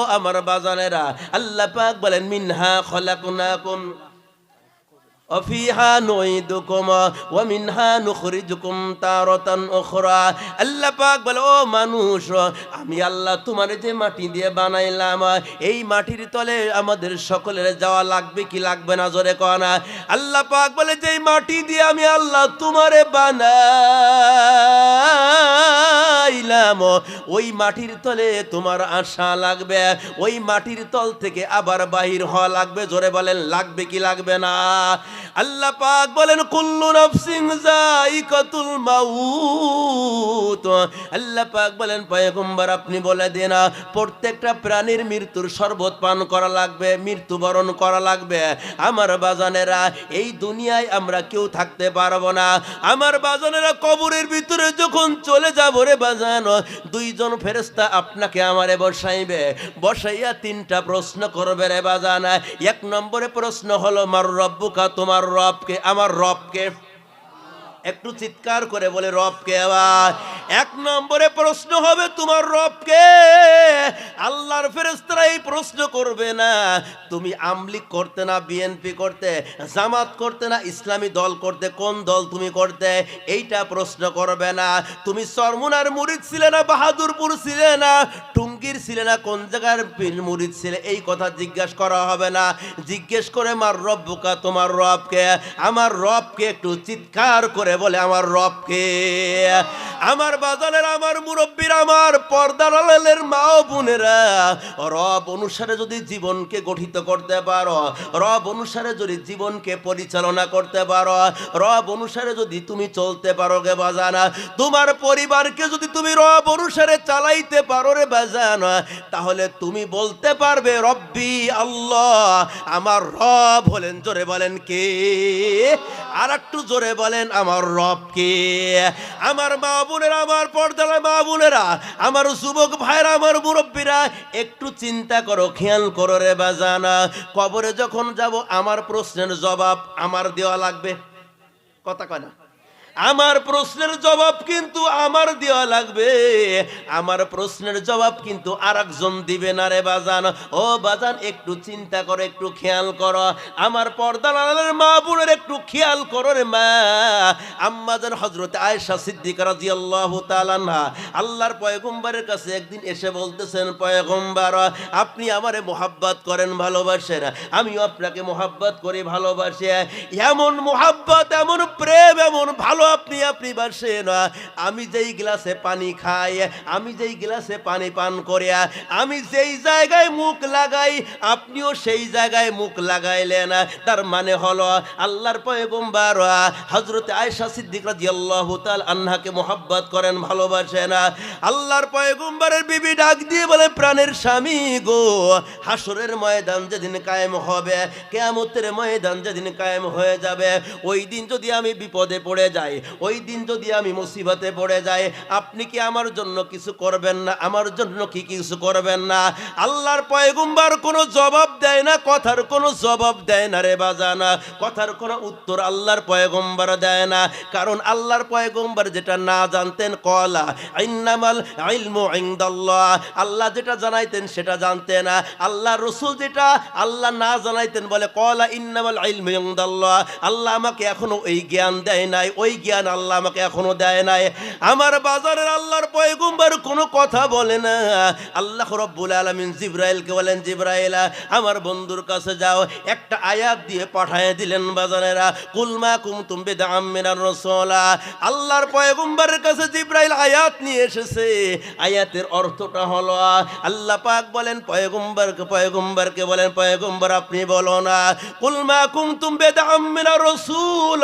ও আমার বাজানেরা আল্লাহ পাক বলেন মিনহা খলাকুনাকুম। অফিহা নইদুকুমা ওয়া মিনহা নুখরিজুকুম তারাতান উখরা আল্লাহ পাক বলে, ও মানুষ, আমি আল্লাহ তোমার যে মাটি দিয়ে বানাইলাম, এই মাটির তলে আমাদের সকলের যাওয়া লাগবে কি লাগবে না জোরে কনা? আল্লাহ পাক বলে যে মাটি দিয়ে আমি আল্লাহ তোমারে বানাইলাম, ওই মাটির তলে তোমার আশা লাগবে, ওই মাটির তল থেকে আবার বাহির হওয়া লাগবে। জোরে বলেন, লাগবে কি লাগবে না? আল্লাহ পাক বলেন, কুল্লু নাফসিন যায়িকাতুল মাউত। আল্লাহ পাক বলেন, পয়গম্বর, আপনি বলে দেন, প্রত্যেকটা প্রাণীর মৃত্যুর শরবত পান করা লাগবে, মৃত্যুবরণ করা লাগবে। আমার বাজানেরা, এই দুনিয়ায় আমরা কেউ থাকতে পারব না। আমার বাজানেরা, কবরের ভিতরে যখন চলে যাব রে বাজান, দুইজন ফেরেস্তা আপনাকে আমারে বসাইবে। বসাইয়া তিনটা প্রশ্ন করবে রে বাজান। এক নম্বরে প্রশ্ন হলো, মার রব্বুকা, তোমার রবকে আমার রবকে একটু চিৎকার করে বলে, রবকে আবার। এক নম্বরে প্রশ্ন হবে, তোমার রবকে? আল্লাহর ফেরেস্তারা এই প্রশ্ন করবে না। তুমি আমলিক করতে না, বিএনপি করতে, জামাত করতে না, ইসলামী দল করতে, কোন দল তুমি করতে? এইটা প্রশ্ন করবে না। তুমি সরমুনার মুরিদ ছিলে না, বাহাদুরপুর ছিলে না, টুঙ্গির ছিলে না, কোন জায়গার মুরিদ ছিলে? এই কথা জিজ্ঞাসা করা হবে না। জিজ্ঞেস করে আমার রব্বুকা, তোমার রবকে? আমার রবকে একটু চিৎকার করে বলে, আমার রবকে, আমার বাজারের আমার মুরব্বীর, আমার পর্দারের মা ও বোনেরা, রব অনুসারে যদি জীবনকে গঠিত করতে পারো, রব অনুসারে যদি জীবনকে পরিচালনা করতে পারো, রব অনুসারে যদি তুমি চলতে পারো গে বাজানা, তোমার পরিবারকে যদি তুমি রব অনুসারে চালাইতে পারো রে বাজানা, তাহলে তুমি বলতে পারবে, রব্বি আল্লাহ, আমার রব হলেন জোরে বলেন কে? আর একটু জোরে বলেন, আমার রব কে আমার মা বোনেরা, আমার পর্দালা মা বোনেরা, আমার যুবক ভাইরা, আমার মুরব্বীরা, একটু চিন্তা করো, খেয়াল করো রে বাজানা। কবরে যখন যাব, আমার প্রশ্নের জবাব আমার দেওয়া লাগবে। কথা কয় না। আমার প্রশ্নের জবাব কিন্তু আমার দেওয়া লাগবে। আমার প্রশ্নের জবাব কিন্তু আর একজন দিবে না রে বাজান। ও বাজান, একটু চিন্তা করো, একটু খেয়াল করো। আমার পর্দালালের মা বোনের একটু খেয়াল করো রে মা। আম্মাজান হজরত আয়েশা সিদ্দিকা রাদিয়াল্লাহু তাআলা আনহা, আল্লাহর পয়গম্বরের কাছে একদিন এসে বলতেছেন, পয়গম্বর, আপনি আমারে মোহাব্বত করেন ভালোবাসেন। আমিও আপনাকে মোহাব্বত করি ভালোবাসি। এমন মোহাব্বত, এমন প্রেম, এমন ভালো আপনি আপনি বাসে না আমি যেই গ্লাসে পানি খাই, আমি যেই গ্লাসে পানি পান করি, আমি যেই জায়গায় মুখ লাগাই, আপনিও সেই জায়গায় মুখ লাগাইলেন। তার মানে হলো আল্লাহর পয়গম্বর হজরত আয়েশা সিদ্দিক রাদিয়াল্লাহু তাআলা মোহাব্বত করেন, ভালোবাসেন। আল্লাহর পয়গম্বরের বিবি ডাক দিয়ে বলে, প্রাণের স্বামী গো হাসরের ময়দান যেদিন কায়েম হবে, কেয়ামতের ময়দান যেদিন কায়েম হয়ে যাবে, ওই দিন যদি আমি বিপদে পড়ে যাই ওই দিন যদি আমি মুসিবতে পড়ে যাই, আপনি কি আমার জন্য কিছু করবেন না? আমার জন্য কি কিছু করবেন না? আল্লাহর পয়গম্বর কোনো জবাব দেয় না, কথার কোনো জবাব দেয় না রে বাজানা। কথার কোনো উত্তর আল্লাহর পয়গম্বর দেয় না। কারণ আল্লাহর পয়গম্বর যেটা না জানতেন, কলা, ইন্নামাল ইলমু ইনদাল্লাহ। আল্লাহ যেটা জানাইতেন সেটা জানতেন না। আল্লাহ রসুল যেটা আল্লাহ না জানাইতেন বলে, কলা, ইন্নামাল ইলমু ইনদাল্লাহ। আল্লাহ আমাকে এখনও ওই জ্ঞান দেয় নাই, ওই জ্ঞান আল্লাহ আমাকে এখনও দেয় নাই। আমার বাজারের আল্লাহর পয়গম্বর কোনো কথা বলে না। আল্লাহ রব্বুল আলামিন জিব্রাইলকে বলেন, জিব্রাইলা, আমার বন্ধুর কাছে যাও, একটা আয়াত দিয়ে পাঠায় দিলেন বাজারেরা। কুলমা কুমতুম বিদআম মিনার রাসূলা। আল্লাহর পয়গম্বরের কাছে জিব্রাইল আয়াত নিয়ে এসেছে। আয়াতের অর্থটা হলো, আল্লাহ পাক বলেন, পয়গম্বরকে পয়গম্বরকে বলেন, পয়গম্বর আপনি বলো না। কুলমা কুমতুম বিদআম মিনার রাসূল।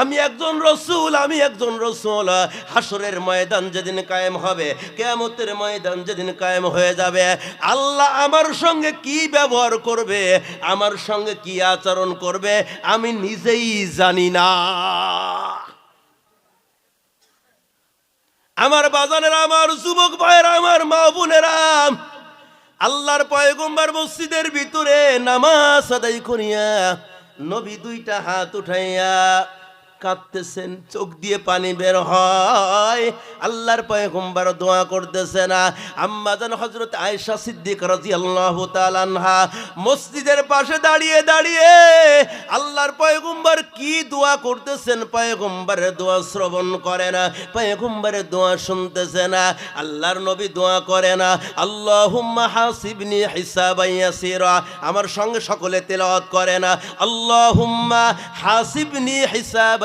আমি একজন রসুল আমি একজন রসুল। হাসরের ময়দান যেদিন কায়েম হবে, কেয়ামতের ময়দান যেদিন কায়েম হয়ে যাবে, আল্লাহ আমার সঙ্গে কি ব্যবহার করবে, আমার সঙ্গে কি আচরণ করবে, আমি নিজেই জানি না। আমার বাজানের, আমার যুবক ভাইয়েরা, আমার মা বোনেরা, আল্লাহর পয়গম্বর মসজিদের ভিতরে নামাজ আদায় করিয়া, নবী দুইটা হাত উঠাইয়া কাঁদতেছেন, চোখ দিয়ে পানি বের হয়। আল্লাহর পায়ে পয়গম্বর দোয়া করতেছে না। আম্মাজান হজরত আয়েশা সিদ্দিক রাদিয়াল্লাহু তাআলা আনহা মসজিদের পাশে দাঁড়িয়ে দাঁড়িয়ে আল্লাহর পায়ে পয়গম্বর কি দোয়া করতেছেন? পায়ে পয়গম্বরের দোয়া শ্রবণ করে না পায়ে পয়গম্বরের দোয়া শুনতেছে না। আল্লাহর নবী দোয়া করে না, আল্লাহুম্মা হাসিবনি হিসাবান ইয়াসিরা। আমার সঙ্গে সকলে তেলাওয়াত করে না, আল্লাহুম্মা হাসিবনি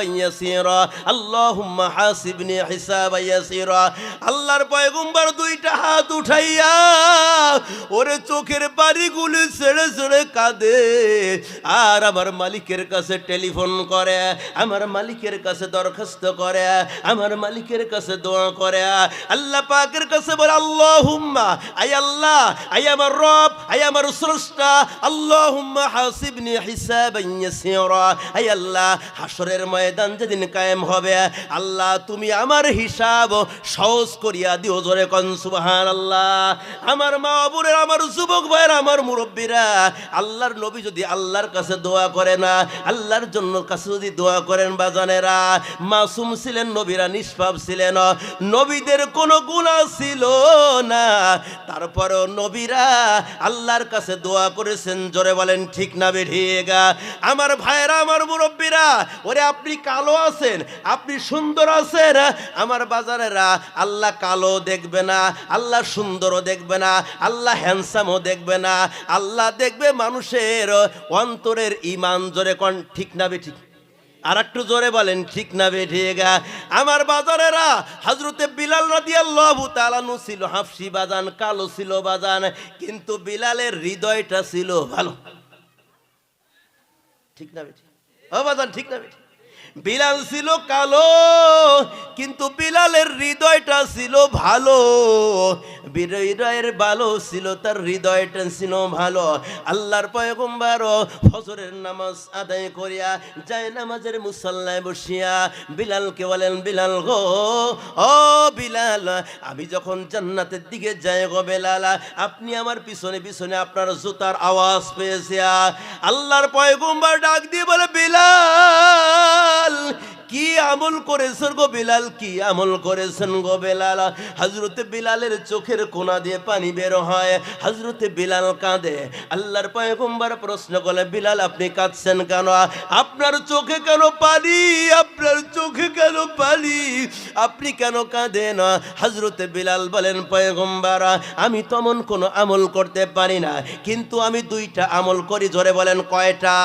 হিসাবান ইয়াসিরা, আল্লাহুম্মা হাসিবনি হিসাবান ইয়াসিরা। আল্লাহর পয়গম্বর দুইটা হাত উঠাইয়া ওরে চোখের বাড়িগুলি ছেড়ে ছেড়ে কাঁদে। আর আমার মালিকের কাছে টেলিফোন করে, আমার মালিকের কাছে দরখাস্ত করে, আমার মালিকের কাছে দোয়া করে। আল্লাহ পাকের কাছে বলে, আল্লাহুম্মা আই আল্লাহ আই আমার রব আই আমার স্রষ্টা, আল্লাহুম্মা হাসিবনি হিসাবান ইয়াসিরা। আই আল্লাহ হাসরের ময়দান যেদিন কায়েম হবে, আল্লাহ তুমি আমার হিসাব সহজ করিয়া দিও জোরে কন, সুবহানাল্লাহ। আমার মা বাবুরের আমার যুবক ভাইয়ের, আমার মুরব্বীরা, আল্লাহর নবী যদি আল্লাহর কাছে দোয়া করে না, আল্লাহর জন্য কাছে যদি দোয়া করেন বাজানেরা, মাসুম ছিলেন, নবীরা নিষ্পাপ ছিলেন, নবীদের কোনো গুণা ছিল না। তারপরও নবীরা আল্লাহর কাছে দোয়া করেছেন, জোরে বলেন, ঠিক না বেঠিয়েগা আমার ভাইয়েরা, আমার মুরব্বীরা, ওরে আপনি কালো আছেন? আপনি সুন্দর আছেন? আমার বাজারেরা, আল্লাহ কালো দেখবে না, আল্লাহ সুন্দরও দেখবে না, আল্লাহ হ্যান্ডসামও দেখবে না। আল্লাহ দেখবে মানুষের অন্তরের ইমান জোরে কন ঠিক না বেঠিক আর একটু জোরে বলেন, ঠিক না বেঠিয়েগা আমার বাজারেরা হজরতে বিলাল রাদিয়াল্লাহু তাআলানু ছিল হাফসি বাজান, কালো ছিল বাজান, কিন্তু বিলালের হৃদয়টা ছিল ভালো। ঠিক না বেঠি ও বাজান, ঠিক না বেঠি বিলাল ছিল কালো, কিন্তু বিলালের হৃদয়টা ছিল ভালো। হৃদয়ের ভালো ছিল, তার হৃদয়টা ছিল ভালো। আল্লাহর পয়গম্বর ফজরের নামাজ আদায় করিয়া যায় নামাজের মুসাল্লায় বসিয়া বিলালকে বলেন, বিলাল গো, ও বিলাল, আমি যখন জান্নাতের দিকে যাই গো বেলাল, আপনি আমার পিছনে পিছনে আপনার জুতার আওয়াজ পেয়েছে। আল্লাহর পয়গম্বর ডাক দিয়ে বলে, বিলাল কি আমল করেছেন গো বিলাল? কি আমল করেছেন গো বেলাল? হজরতে বিলালের চোখের কোনা দিয়ে পানি বের হয়। হজরতে বিলাল কাঁদে। আল্লাহর পয়গম্বর প্রশ্ন করলে বিলাল, আপনি কাঁদছেন কেন? আপনার চোখে কেন পানি? আপনার চোখে কেন পানি? আপনি কেন কাঁদেন? হজরতে বিলাল বলেন, পয়গম্বর, আমি তেমন কোনো আমল করতে পারি না। কিন্তু আমি দুইটা আমল করি। জোরে বলেন, কয়টা?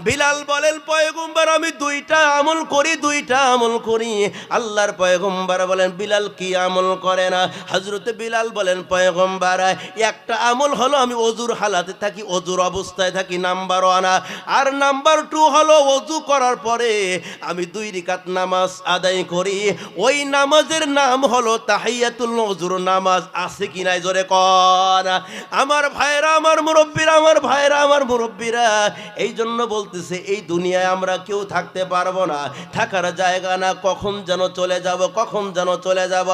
বিলাল বলেন, পয়গম্বর, আমি দুইটা আমল করি, দুইটা আমল করি। আল্লাহর পয়গম্বর বলেন, বিলাল কি আমল করে না? হজরতে বিলাল বলেন, পয়গম্বর, একটা আমল হলো আমি অজুর হালাতে থাকি, অজুর অবস্থায় থাকি, নাম্বার ওয়ান। আর নাম্বার টু হলো অজু করার পরে আমি দুই রিকাত নামাজ আদায় করি। ওই নামাজের নাম হলো তাহিয়াতুল নজুর নামাজ, আছে কি নাই জোরে কর আমার ভাইরা আমার মুরব্বীরা, আমার ভাইরা আমার মুরব্বীরা এই জন্য বলতেছে, এই দুনিয়ায় আমরা কেউ থাকতে পারব না। থাকার জায়গা না, কখন যেন চলে যাব, কখন যেন চলে যাব।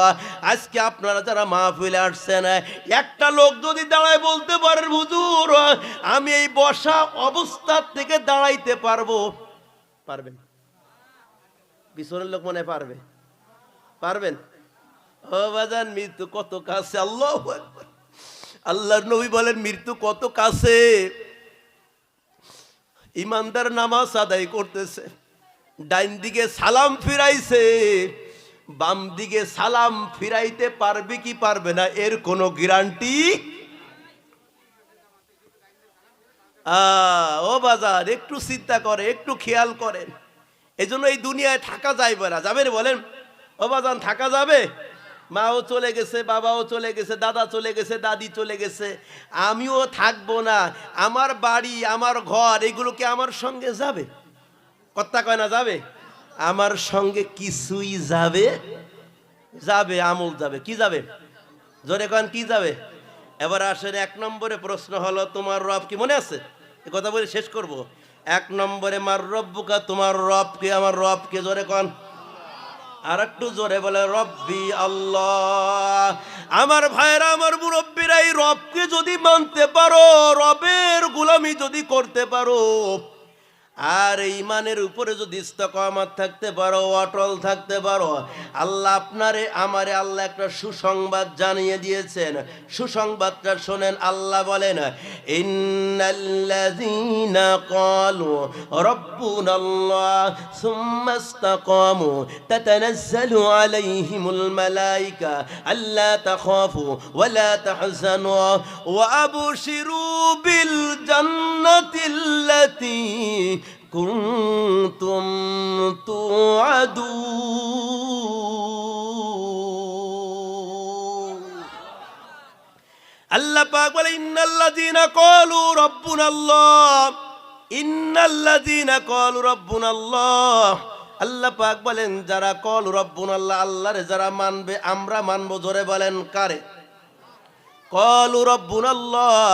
আজকে আপনারা যারা মাহফিলে আসছেন, একটা লোক যদি দাঁড়ায় বলতে পারেন, হুজুর, আমি এই বসা অবস্থা থেকে দাঁড়াইতে পারব। পারবেন? পিছনের লোক মনে পারবে। পারবেন? ও বাজান, মৃত্যু কত কাছে? আল্লাহ আল্লাহর নবী বলেন, মৃত্যু কত কাছে? ইমানদার নামাজ আদায় করতেছে। ডাইন দিকে সালাম ফিরাইছে, বাম দিকে সালাম ফিরাইতে পারবে কি পারবে না, এর কোনো গ্যারান্টি ও বাজার, একটু চিন্তা করে একটু খেয়াল করেন। এই জন্য এই দুনিয়ায় থাকা যাইবে না। যাবেন বলেন, ও বাজান থাকা যাবে? মাও চলে গেছে, বাবাও চলে গেছে, দাদা চলে গেছে, দাদি চলে গেছে। আমিও থাকব না। আমার বাড়ি, আমার ঘর, এগুলো কি আমার সঙ্গে যাবে? কর্তা কয় না, যাবে? আমার সঙ্গে কিছুই যাবে? যাবে, আমল যাবে। কি যাবে? জোরে কন, কি যাবে? এবার আসেন, এক নম্বরে প্রশ্ন হলো, তোমার রব কি? মনে আছে? এ কথা বলে শেষ করব। এক নম্বরে, মার রব্বুকা, তোমার রবকে আমার রবকে জোরে কন। আর একটু জোরে বলে, রব্বি আল্লাহ। আমার ভাইরা আমার মুরব্বীরা, এই রবকে যদি মানতে পারো, রবের গুলামি যদি করতে পারো আর ইমানের উপরে যদি ইস্তকামাত থাকতে পারো, অটল থাকতে পারো, আল্লাহ আপনারে, আমারে আল্লাহ একটা সুসংবাদ জানিয়ে দিয়েছেন। সুসংবাদটা শোনেন, আল্লাহ বলেন, ইন্নাল্লাযীনা ক্বালু রাব্বুনাল্লাহ সুম্মা ইসতাকামু তাতানাজ্জালু আলাইহিমুল মালায়েকা আল্লা তাখাফু ওয়ালা তাহজানু ওয়া আবশিরু বিল জান্নাতিল্লাতী كنتم توعدون আল্লাহ পাক বলে ইন্নাল্লাযীনা ক্বালু রাব্বুনাল্লাহ ইন্নাল্লাযীনা ক্বালু রাব্বুনাল্লাহ আল্লাহ পাক বলেন যারা কল রব্বুনাল্লাহ আল্লাহরে যারা মানবে আমরা মানবো জোরে বলেন কারে কলু রব্বুনাল্লাহ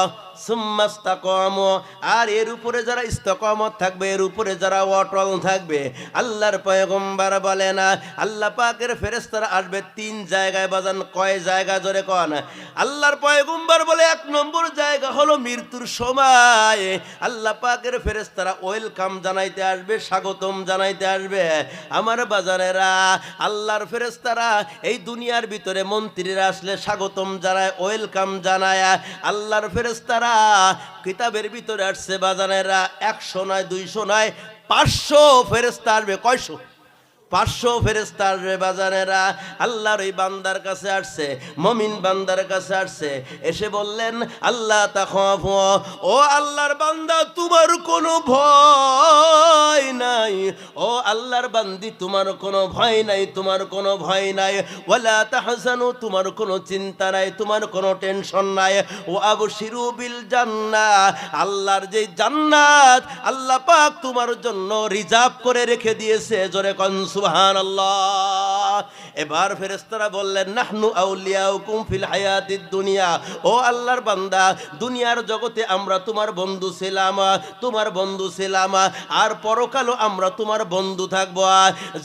আর এর উপরে যারা ইস্তকামত থাকবে, এর উপরে যারা অটল থাকবে, আল্লাহর পয়গম্বর বলে না। আল্লাহ পাকের ফেরেশতারা আসবে তিন জায়গায় বাজান, কয় জায়গা জোরে কন? আল্লাহর পয়গম্বর বলে এক নম্বর জায়গা হলো মৃত্যুর সময়। আল্লাহ পাকের ফেরেশতারা ওয়েলকাম জানাইতে আসবে, স্বাগতম জানাইতে আসবে। আমার বাজারেরা আল্লাহর ফেরেশতারা এই দুনিয়ার ভিতরে মন্ত্রীরা আসলে স্বাগতম জানায়, ওয়েলকাম জানায়। আল্লাহর ফেরেশতারা কিতাবের ভিতরে আসছে বাজারেরা একশো নয় দুইশো নয় পাঁচশো ফেরেস্তা আসবে কয়শো? পাঁচশো ফেরেস্তার বাজারেরা, আল্লাহর ওই বান্দার কাছে আসছে, মমিন বান্দার কাছে আসছে, এসে বললেন, আল্লাহ তাখাফ, ও আল্লাহর বান্দা, তোমার কোনো ভয় নাই। ও আল্লাহর বান্দি, তোমার কোনো ভয় নাই, তোমার কোনো ভয় নাই। ওয়ালা তাহজানু, তোমার কোনো চিন্তা নাই, তোমার কোনো টেনশন নাই। ও আবশিরু বিল জান্নাহ আল্লাহর যে জান্নাত, আল্লাহ পাক তোমার জন্য রিজার্ভ করে রেখে দিয়েছে, জোরে এবার ফেরেশতারা বললেন, নাহনু আউলিয়াউকুম ফিল হায়াতিদ দুনিয়া। ও আল্লাহর বান্দা, দুনিয়ার জগতে আমরা তোমার বন্ধু ছিলাম, তোমার বন্ধু ছিলাম, আর পরকালও আমরা তোমার বন্ধু থাকব।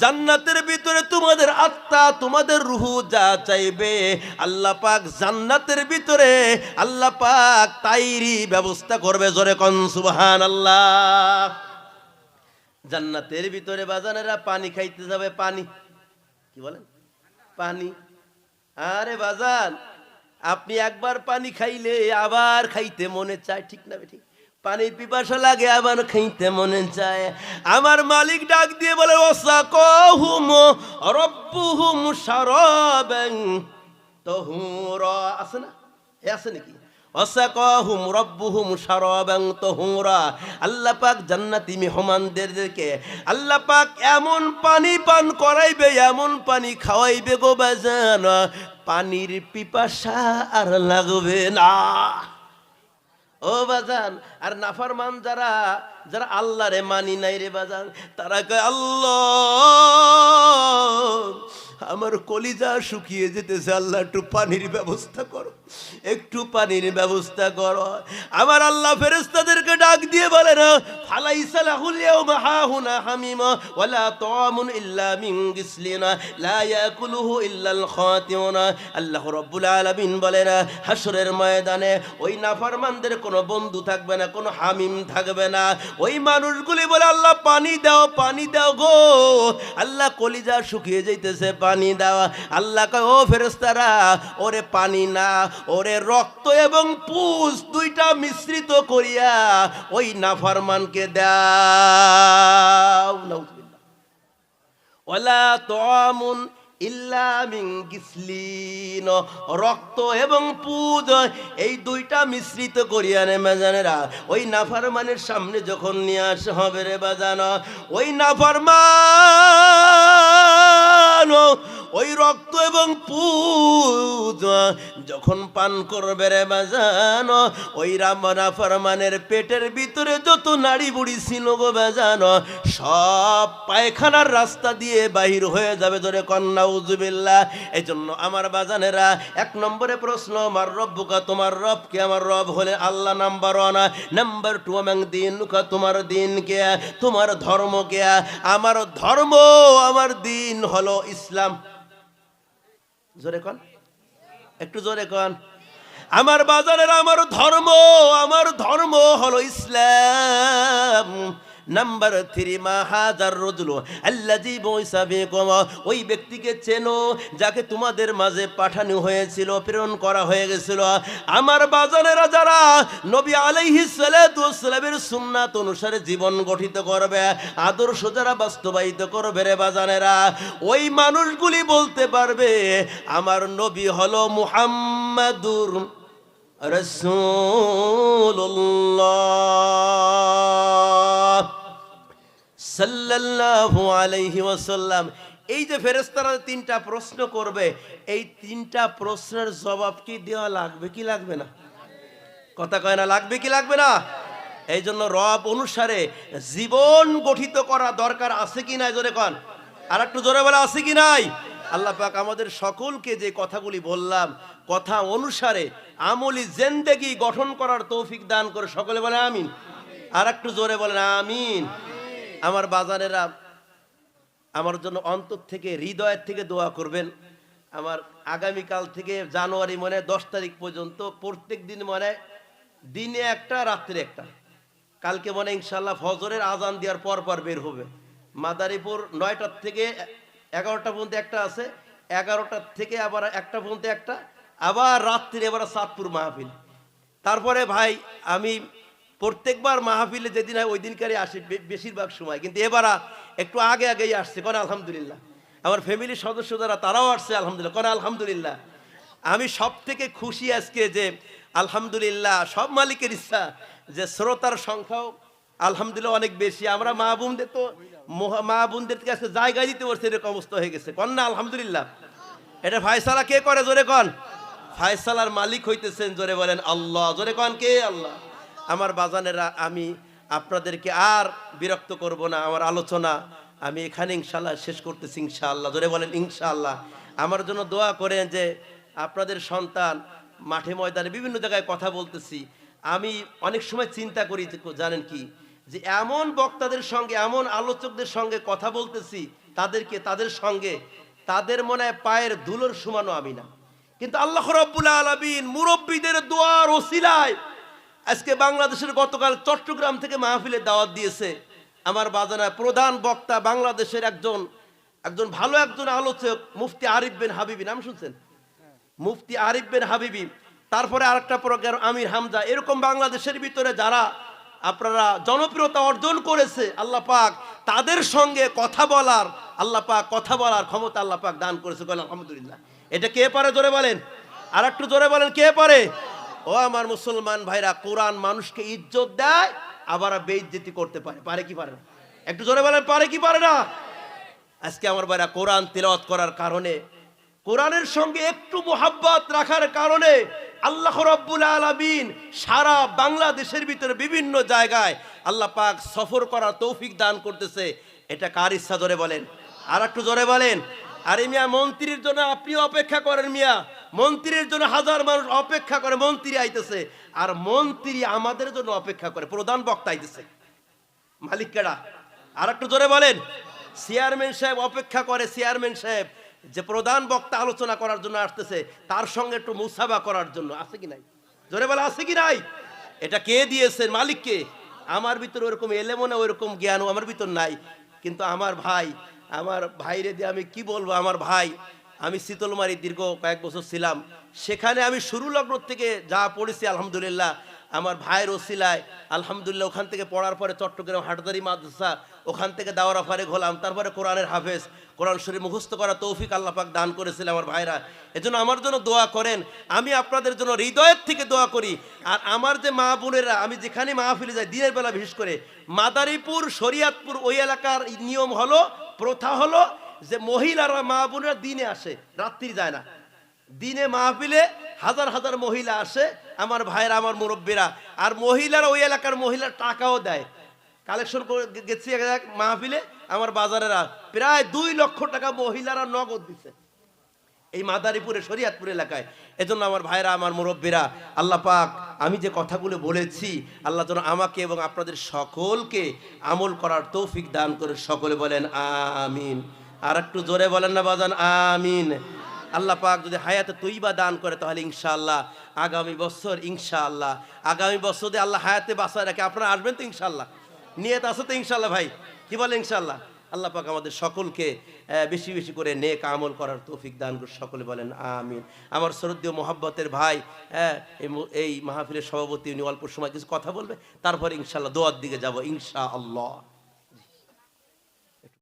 জান্নাতের ভিতরে তোমাদের আত্মা, তোমাদের রুহু যা চাইবে, আল্লাহ পাক জান্নাতের ভিতরে, আল্লাহ পাক তাইরি ব্যবস্থা করবে জোরে কন সুবহানাল্লাহ। জান্নাতের ভিতরে বাজানেরা পানি খাইতে যাবে, পানি। কি বলেন? পানি। আরে বাজান, আপনি একবার পানি খাইলে আবার খাইতে মনে চায়, ঠিক না ঠিক? পানি পিপাসা লাগে, আবার খাইতে মনে চায়। আমার মালিক ডাক দিয়ে বলে ওসা কহুম রব্বুহুম সারাবান তহুরা। আছে না? এ আছে নাকি? আল্লাহ আল্লাহ এমন পানি এমন গো বাজান। পানির পিপাসা আর লাগবে না। ও বাজান, আর নাফার মান যারা যারা আল্লাহরে মানি নাই রে বাজান, তারা কয়, আল্লাহ, আমার কলিজা শুকিয়ে যেতেছে, আল্লাহ একটু পানির ব্যবস্থা করো। একটু পানির ব্যবস্থা কর। আমার আল্লাহ ফেরেস্তাদেরকে ডাক দিয়ে বলে না, ফালাইসা লাহুল ইয়াউমা হাহুনা হামিমা, ওয়ালা তাআমুন ইল্লা মিন গিসলিনা, লা ইয়াকুলুহু ইল্লাল খাতিউনা। আল্লাহ রাব্বুল আলামিন বলে না হাসরের ময়দানে ওই নাফরমানদের কোনো বন্ধু থাকবে না, কোনো হামিম থাকবে না। ওই মানুষগুলি বলে, আল্লাহ, পানি দাও পানি দাও গো। আল্লাহ কলিজা শুকিয়ে যাইতেছে, পানি দাও। আল্লাহ কয়, ও ফেরেস্তারা ওরে পানি না ওরে রক্ত এবং পুষ দুইটা মিশ্রিত করিয়া ওই নাফরমানকে দাও, নাউজুবিল্লাহ। ওয়ালা তাআমুন ইল্লা মিন রক্ত এবং পুজ এই দুইটা মিশ্রিত করিয়া নে মেজানেরা, ওই নাফারমানের সামনে যখন নিয়ে আসা হবে রে বাজানো, ওই নাফারমান ওই রক্ত এবং পুজ যখন পান করবে রে বাজানো ওই রামনা ফরমানের পেটের ভিতরে যত নাড়ি বুড়ি ছিল গো বাজানো সব পায়খানার রাস্তা দিয়ে বাহির হয়ে যাবে ধরে কন্যা উজুবিল্লা এই জন্য আমার বাজানেরা এক নম্বরে প্রশ্ন আমার রব রব্বুকা, তোমার রব কে আমার রব হলে Allah number one. Number two আমার দিন কা তোমার দিন কে? তোমার ধর্ম কে? আমার ধর্ম, আমার দিন হলো ইসলাম। জোরে কন। একটু জোরে কন। আমার বাজারের আমার ধর্ম আমার ধর্ম হলো ইসলাম। নাম্বার থ্রি, মা হাজার রজুল আল্লাজি বৈসাবিকুম ওই ব্যক্তিকে চেনো, যাকে তোমাদের মাঝে পাঠানো হয়েছিল, প্রেরণ করা হয়ে গেছিল। আমার বাজানেরা যারা নবী আলাইহিস সালাতু ওয়াসসালামের সুন্নাত অনুসারে জীবন গঠিত করবে, আদর্শ যারা বাস্তবায়িত করবে রে বাজানেরা, ওই মানুষগুলি বলতে পারবে, আমার নবী হলো মুহাম্মাদুর রসুল্লাহ সাল্লাল্লাহু আলাইহি ওয়াসাল্লাম। এই যে ফেরেশতারা তিনটা প্রশ্ন করবে, এই তিনটা প্রশ্নের জবাব কি দেওয়া লাগবে, কি লাগবে না? কথা কয় না, লাগবে কি লাগবে না? এই জন্য রব অনুসারে জীবন গঠিত করা দরকার আছে কি নাই, জোরে কন। আর একটু জোরে বলে, আছে কি নাই? আল্লাহ পাক আমাদের সকলকে যে কথাগুলি বললাম, কথা অনুসারে আমলি জেন্দেগি গঠন করার তৌফিক দান করে, সকলে বলে আমিন। আর একটু জোরে বলেন, আমিন। আমার বাজারেরা আমার জন্য অন্তর থেকে, হৃদয়ের থেকে দোয়া করবেন। আমার আগামীকাল থেকে জানুয়ারি মনে দশ তারিখ পর্যন্ত, প্রত্যেক দিন মনে দিনে একটা, রাত্রে একটা। কালকে মনে ইনশাল্লাহ ফজরের আজান দেওয়ার পর পর বের হবে। মাদারীপুর নয়টার থেকে এগারোটা পর্যন্ত একটা আছে, এগারোটার থেকে আবার একটা পর্যন্ত একটা, আবার রাত্রে এবার সাতপুর মাহফিল। তারপরে ভাই, আমি প্রত্যেকবার মাহফিলে যেদিন হয় ওই দিনকারই আসি বেশিরভাগ সময়। কিন্তু এবার একটু আগে আগেই আসছে। কোন আলহামদুলিল্লাহ। আমার ফ্যামিলির সদস্য যারা, তারাও আসছে, আলহামদুলিল্লাহ। কোন আলহামদুলিল্লাহ। আমি সব থেকে খুশি আজকে যে, আলহামদুলিল্লাহ, সব মালিকের ইচ্ছা যে, শ্রোতার সংখ্যাও আলহামদুলিল্লাহ অনেক বেশি। আমরা মা বোনদের তো মা বোনদেরকে আজকে জায়গায় দিতে পারছি, এরকম অবস্থা হয়ে গেছে। কন না, আলহামদুলিল্লাহ। এটা ফায়সালা কে করে? জোরে কন। ফায়সালার মালিক হইতেছেন, জোরে বলেন, আল্লাহ। জোরে কন কে? আল্লাহ। আমার বাজানেরা, আমি আপনাদেরকে আর বিরক্ত করব না, আমার আলোচনা আমি এখানে ইনশাল্লাহ শেষ করতেছি ইনশাআল্লাহ। জোরে বলেন ইনশাআল্লাহ। আমার জন্য দোয়া করেন যে আপনাদের সন্তান মাঠে ময়দানে বিভিন্ন জায়গায় কথা বলতেছি। আমি অনেক সময় চিন্তা করি জানেন কি? যে এমন বক্তাদের সঙ্গে, এমন আলোচকদের সঙ্গে কথা বলতেছি, তাদেরকে, তাদের সঙ্গে, তাদের মনে হয় পায়ের ধুলোর সমানো আমি না। কিন্তু আল্লাহ রব্বুল আলমিন মুরব্বীদের দোয়ার ওসিলায় আজকে বাংলাদেশের গতকাল চট্টগ্রাম থেকে মাহফিলে দাওয়াত দিয়েছে আমার বাজানা প্রধান বক্তা, বাংলাদেশের একজন একজন ভালো একজন আলোচক, মুফতি আরিফ বিন হাবিবি। নাম শুনছেন? মুফতি আরিফ বিন হাবিবি। তারপরে আরেকটা প্রোগ্রাম, আমির হামজা। এরকম বাংলাদেশের ভিতরে যারা আপনারা জনপ্রিয়তা অর্জন করেছে, আল্লাহ পাক তাদের সঙ্গে কথা বলার, আল্লাহ পাক কথা বলার ক্ষমতা আল্লাহ পাক দান করেছে। আলহামদুলিল্লাহ। এটা কে পারে? জোরে বলেন। আর একটু জোরে বলেন, কে পারে? ও আমার মুসলমান ভাইরা, কোরআন মানুষকে ইজ্জত দেয়, আবার বেইজ্জতি করতে পারে। পারে কি পারে না? একটু জোরে বলেন, পারে কি পারে না? আজকে আমার ভাইরা, কোরআন তিলাওয়াত করার কারণে, কোরআনের সঙ্গে একটু মোহাব্বত রাখার কারণে, আল্লাহ রব্বুল আলামিন সারা বাংলাদেশের ভিতরে বিভিন্ন জায়গায় আল্লাহ পাক সফর করার তৌফিক দান করতেছে। এটা কার ইচ্ছা? ধরে বলেন। আর একটু জোরে বলেন। আরে মিয়া, মন্ত্রীর জন্য আপনিও অপেক্ষা করেন মিয়া। মন্ত্রীর জন্য হাজার মানুষ অপেক্ষা করে, মন্ত্রী আইতেছে। আর মন্ত্রী আমাদের জন্য অপেক্ষা করে, প্রধান বক্তা আইতেছে। মালিক কেডা? আর একটু জোরে বলেন। চেয়ারম্যান সাহেব অপেক্ষা করে, চেয়ারম্যান সাহেব, যে প্রধান বক্তা আলোচনা করার জন্য আসতেছে, তার সঙ্গে একটু মুসাবা করার জন্য। আছে কি নাই? জোরে বলে আছে কি নাই? এটা কে দিয়েছেন মালিককে আমার ভিতরে ওরকম এলেমনে ওরকম জ্ঞান আমার ভিতর নাই। কিন্তু আমার ভাই, আমার ভাইরে দিয়ে আমি কি বলব? আমার ভাই আমি শীতলমারি দীর্ঘ কয়েক বছর ছিলাম। সেখানে আমি শুরু লগ্ন থেকে যা পড়েছি, আলহামদুলিল্লাহ, আমার ভাইয়ের ওসিলায়। আলহামদুলিল্লাহ, ওখান থেকে পড়ার পরে চট্টগ্রাম হাটদারি মাদ্রাসা, ওখান থেকে দাওয়ারা ফারেক হলাম তারপরে কোরআনের হাফেজ, কোরআন শরীফ মুখস্থ করা তৌফিক আল্লাহ পাক দান করেছিল আমার ভাইরা। এজন্য আমার জন্য দোয়া করেন, আমি আপনাদের জন্য হৃদয়ের থেকে দোয়া করি। আর আমার যে মা বোনেরা, আমি যেখানে মাহফিলে যাই, দিনের বেলা বিশেষ করে, মাদারীপুর, শরিয়াতপুর ওই এলাকার নিয়ম হলো, প্রথা হলো যে মহিলারা মা বোনেরা দিনে আসে, রাত্রি যায় না। দিনে মাহফিলে হাজার হাজার মহিলা আসে, আমার ভাইয়েরা, আমার মুরব্বীরা। আর মহিলারা ওই এলাকার মহিলার টাকাও দেয়। কালেকশন করে গেছি মাহফিলে আমার বাজারেরা। প্রায় দুই লক্ষ টাকা মহিলারা নগদ দিছে। এই মাদারীপুরে, শরিয়াতপুর এলাকায়। এজন্য আমার ভাইরা আমার মুরব্বীরা, আল্লাহ পাক, আমি যে কথাগুলো বলেছি, আল্লাহ যেন আমাকে এবং আপনাদের সকলকে আমল করার তৌফিক দান করে সকলে বলেন, আমিন। আর একটু জোরে বলেন না বাজান, আমিন। আল্লাহ পাক যদি হায়াতে তৈবা দান করে, তাহলে ইনশাআল্লাহ আগামী বছর, ইনশাআল্লাহ আগামী বছর যদি আল্লাহ হায়াতে বাসায় রাখে, আপনারা আসবেন তো ইনশাআল্লাহ? নিয়ত আছে তো ইনশাল্লাহ ভাই? কি বলে ইনশাল্লাহ আল্লাহ পাক আমাদের সকলকে বেশি বেশি করে নেক আমল করার তৌফিক দান করে সকলে বলেন আমিন। আমার শ্রদ্ধেয় মোহাব্বতের ভাই হ্যাঁ এই মাহফিলের সভাপতি, উনি অল্প সময় কিছু কথা বলবে, তারপরে ইনশাল্লাহ দোয়ার দিকে যাব ইনশা আল্লাহ